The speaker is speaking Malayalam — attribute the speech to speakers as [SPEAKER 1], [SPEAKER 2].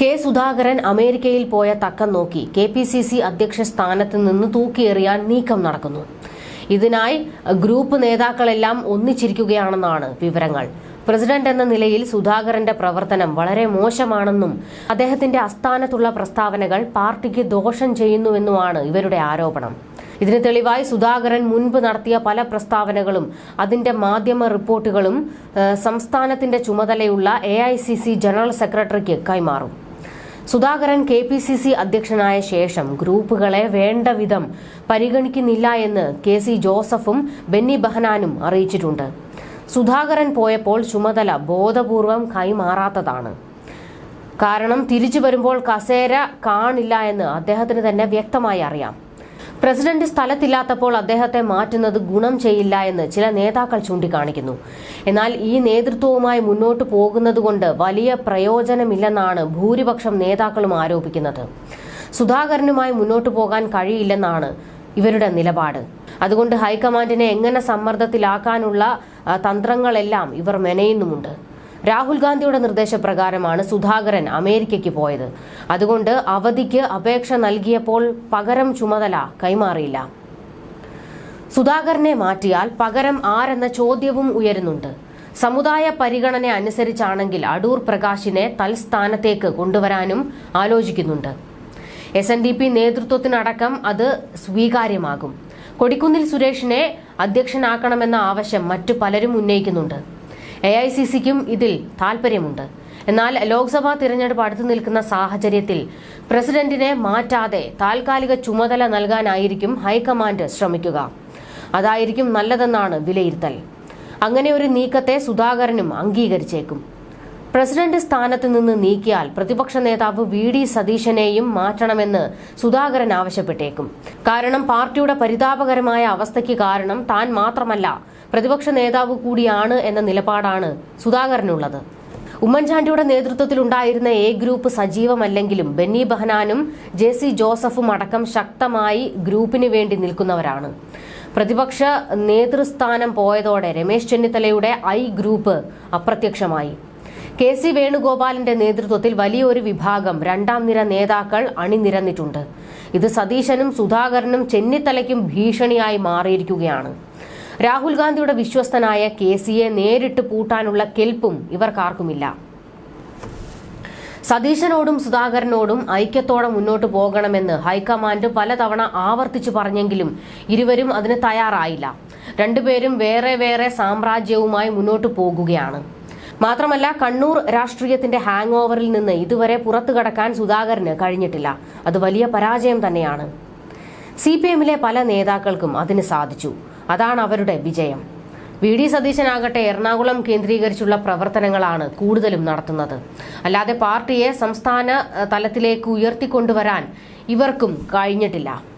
[SPEAKER 1] കെ സുധാകരൻ അമേരിക്കയിൽ പോയ തക്കം നോക്കി കെ പി സി സി അധ്യക്ഷ സ്ഥാനത്ത് നിന്ന് തൂക്കിയെറിയാൻ നീക്കം നടക്കുന്നു. ഇതിനായി ഗ്രൂപ്പ് നേതാക്കളെല്ലാം ഒന്നിച്ചിരിക്കുകയാണെന്നാണ് വിവരങ്ങൾ. പ്രസിഡന്റ് എന്ന നിലയിൽ സുധാകരന്റെ പ്രവർത്തനം വളരെ മോശമാണെന്നും അദ്ദേഹത്തിന്റെ അസ്ഥാനത്തുള്ള പ്രസ്താവനകൾ പാർട്ടിക്ക് ദോഷം ചെയ്യുന്നുവെന്നുമാണ് ഇവരുടെ ആരോപണം. ഇതിന് തെളിവായി സുധാകരൻ മുൻപ് നടത്തിയ പല പ്രസ്താവനകളും അതിന്റെ മാധ്യമ റിപ്പോർട്ടുകളും സംസ്ഥാനത്തിന്റെ ചുമതലയുള്ള എ ജനറൽ സെക്രട്ടറിക്ക് കൈമാറും. Sudhakaran K P C C അധ്യക്ഷനായ ശേഷം ഗ്രൂപ്പുകളെ വേണ്ട വിധം പരിഗണിക്കുന്നില്ല എന്ന് കെ സി ജോസഫും ബെന്നി ബഹനാനും അറിയിച്ചിട്ടുണ്ട്. സുധാകരൻ പോയപ്പോൾ ചുമതല ബോധപൂർവം കൈമാറാത്തതാണ്. കാരണം തിരിച്ചു വരുമ്പോൾ കസേര കാണില്ല എന്ന് അദ്ദേഹത്തിന് തന്നെ വ്യക്തമായി അറിയാം. പ്രസിഡന്റ് സ്ഥലത്തില്ലാത്തപ്പോൾ അദ്ദേഹത്തെ മാറ്റുന്നത് ഗുണം ചെയ്യില്ല എന്ന് ചില നേതാക്കൾ ചൂണ്ടിക്കാണിക്കുന്നു. എന്നാൽ ഈ നേതൃത്വവുമായി മുന്നോട്ടു പോകുന്നതുകൊണ്ട് വലിയ പ്രയോജനമില്ലെന്നാണ് ഭൂരിപക്ഷം നേതാക്കളും ആരോപിക്കുന്നത്. സുധാകരനുമായി മുന്നോട്ടു പോകാൻ കഴിയില്ലെന്നാണ് ഇവരുടെ നിലപാട്. അതുകൊണ്ട് ഹൈക്കമാൻഡിനെ എങ്ങനെ സമ്മർദ്ദത്തിലാക്കാനുള്ള തന്ത്രങ്ങളെല്ലാം ഇവർ മെനയുന്നുമുണ്ട്. രാഹുൽ ഗാന്ധിയുടെ നിർദ്ദേശപ്രകാരമാണ് സുധാകരൻ അമേരിക്കയ്ക്ക് പോയത്. അതുകൊണ്ട് അവധിക്ക് അപേക്ഷ നൽകിയപ്പോൾ പകരം ചുമതല കൈമാറിയില്ല. സുധാകരനെ മാറ്റിയാൽ പകരം ആരെന്ന ചോദ്യവും ഉയരുന്നുണ്ട്. സമുദായ പരിഗണന അനുസരിച്ചാണെങ്കിൽ അടൂർ പ്രകാശിനെ തൽസ്ഥാനത്തേക്ക് കൊണ്ടുവരാനും ആലോചിക്കുന്നുണ്ട്. എസ് എൻ ഡി പി നേതൃത്വത്തിനടക്കം അത് സ്വീകാര്യമാകും. കൊടിക്കുന്നിൽ സുരേഷിനെ അധ്യക്ഷനാക്കണമെന്ന ആവശ്യം മറ്റു പലരും ഉന്നയിക്കുന്നുണ്ട്. എ ഐ സി സിക്കും ഇതിൽ താൽപര്യമുണ്ട് എന്നാൽ ലോക്സഭാ തിരഞ്ഞെടുപ്പ് അടുത്തു നിൽക്കുന്ന സാഹചര്യത്തിൽ പ്രസിഡന്റിനെ മാറ്റാതെ താൽക്കാലിക ചുമതല നൽകാനായിരിക്കും ഹൈക്കമാൻഡ് ശ്രമിക്കുക. അതായിരിക്കും നല്ലതെന്നാണ് വിലയിരുത്തൽ. അങ്ങനെ ഒരു നീക്കത്തെ സുധാകരനും അംഗീകരിച്ചേക്കും. പ്രസിഡന്റ് സ്ഥാനത്ത് നിന്ന് നീക്കിയാൽ പ്രതിപക്ഷ നേതാവ് വി ഡി സതീശനെയും മാറ്റണമെന്ന് സുധാകരൻ ആവശ്യപ്പെട്ടേക്കും. കാരണം പാർട്ടിയുടെ പരിതാപകരമായ അവസ്ഥയ്ക്ക് കാരണം താൻ മാത്രമല്ല പ്രതിപക്ഷ നേതാവ് കൂടിയാണ് എന്ന നിലപാടാണ് സുധാകരനുള്ളത്. ഉമ്മൻചാണ്ടിയുടെ നേതൃത്വത്തിലുണ്ടായിരുന്ന എ ഗ്രൂപ്പ് സജീവമല്ലെങ്കിലും ബെന്നി ബഹനാനും ജെ സി ജോസഫും അടക്കം ശക്തമായി ഗ്രൂപ്പിന് വേണ്ടി നിൽക്കുന്നവരാണ്. പ്രതിപക്ഷ നേതൃസ്ഥാനം പോയതോടെ രമേശ് ചെന്നിത്തലയുടെ ഐ ഗ്രൂപ്പ് അപ്രത്യക്ഷമായി. കെ സി വേണുഗോപാലിന്റെ നേതൃത്വത്തിൽ വലിയൊരു വിഭാഗം രണ്ടാം നിര നേതാക്കൾ അണിനിരന്നിട്ടുണ്ട്. ഇത് സതീശനും സുധാകരനും ചെന്നിത്തലയ്ക്കും ഭീഷണിയായി മാറിയിരിക്കുകയാണ്. രാഹുൽ ഗാന്ധിയുടെ വിശ്വസ്തനായ കെ സിയെ നേരിട്ട് പൂട്ടാനുള്ള കെൽപ്പും ഇവർക്കാർക്കുമില്ല. സതീശനോടും സുധാകരനോടും ഐക്യത്തോടെ മുന്നോട്ട് പോകണമെന്ന് ഹൈക്കമാൻഡ് പലതവണ ആവർത്തിച്ചു പറഞ്ഞെങ്കിലും ഇരുവരും അതിന് തയ്യാറായില്ല. രണ്ടുപേരും വേറെ വേറെ സാമ്രാജ്യവുമായി മുന്നോട്ട് പോകുകയാണ്. മാത്രമല്ല കണ്ണൂർ രാഷ്ട്രീയത്തിന്റെ ഹാങ് ഓവറിൽ നിന്ന് ഇതുവരെ പുറത്തുകടക്കാൻ സുധാകരന് കഴിഞ്ഞിട്ടില്ല. അത് വലിയ പരാജയം തന്നെയാണ്. സി പി എമ്മിലെ പല നേതാക്കൾക്കും അതിന് സാധിച്ചു. അതാണ് അവരുടെ വിജയം. വി. ഡി. സതീശനാകട്ടെ എറണാകുളം കേന്ദ്രീകരിച്ചുള്ള പ്രവർത്തനങ്ങളാണ് കൂടുതലും നടത്തുന്നത്. അല്ലാതെ പാർട്ടിയെ സംസ്ഥാന തലത്തിലേക്ക് ഉയർത്തിക്കൊണ്ടുവരാൻ ഇവർക്കും കഴിഞ്ഞിട്ടില്ല.